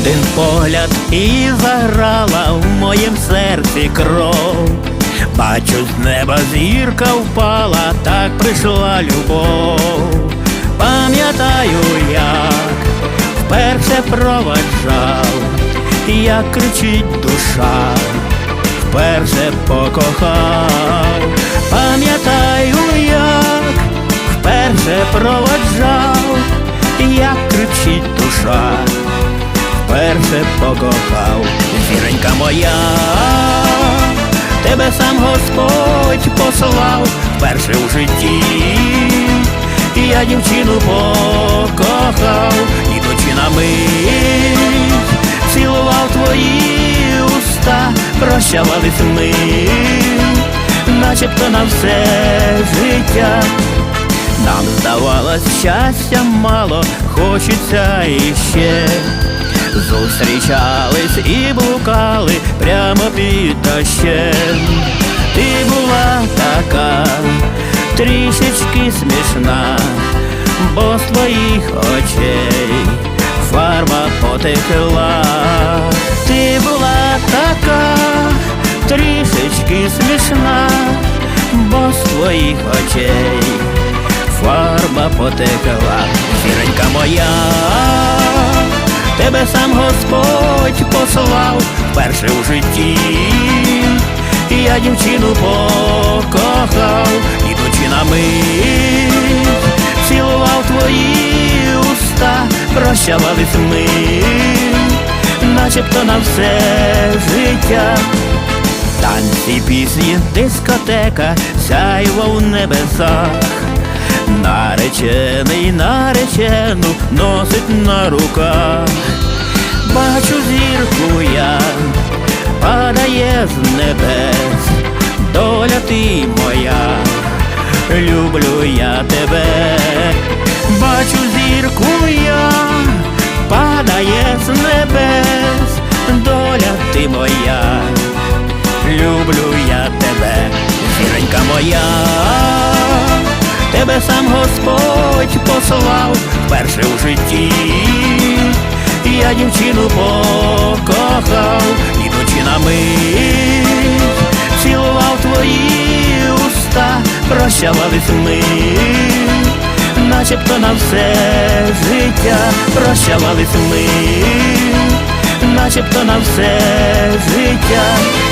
Один погляд і заграла в моїм серці кров. Бачу, з неба зірка впала, так прийшла любов. Пам'ятаю, як вперше проваджав, як кричить душа, вперше покохав. Пам'ятаю, як вперше проваджав, як кричить душа вперше покохав, зіронька моя, тебе сам Господь послав вперше у житті, я дівчину покохав, ідучи на мить, цілував твої уста, прощавались ми, начебто на все життя. Нам здавалось щастя мало, хочеться іще. Зустрічались і блукали прямо під дощем. Ти була така трішечки смішна, бо з твоїх очей фарба потекла. Ти була така трішечки смішна, бо з твоїх очей фарба потекла, зіронька моя, тебе сам Господь послав вперше у житті, я дівчину покохав, ідучи на мить, цілував твої уста, прощавались ми, начебто на все життя. Танці, пісні, дискотека, сяйво в небесах. Наречений наречену носить на руках. Бачу зірку я, падає з небес, доля ти моя, люблю я тебе, бачу зірку я, падає з небес, доля ти моя люблю я тебе, зіронька моя, тебе сам Господь послав вперше у житті, я дівчину покохав, ідучи на мить, цілував твої уста, прощавались ми, начебто на все життя, прощавались ми, начебто на все життя.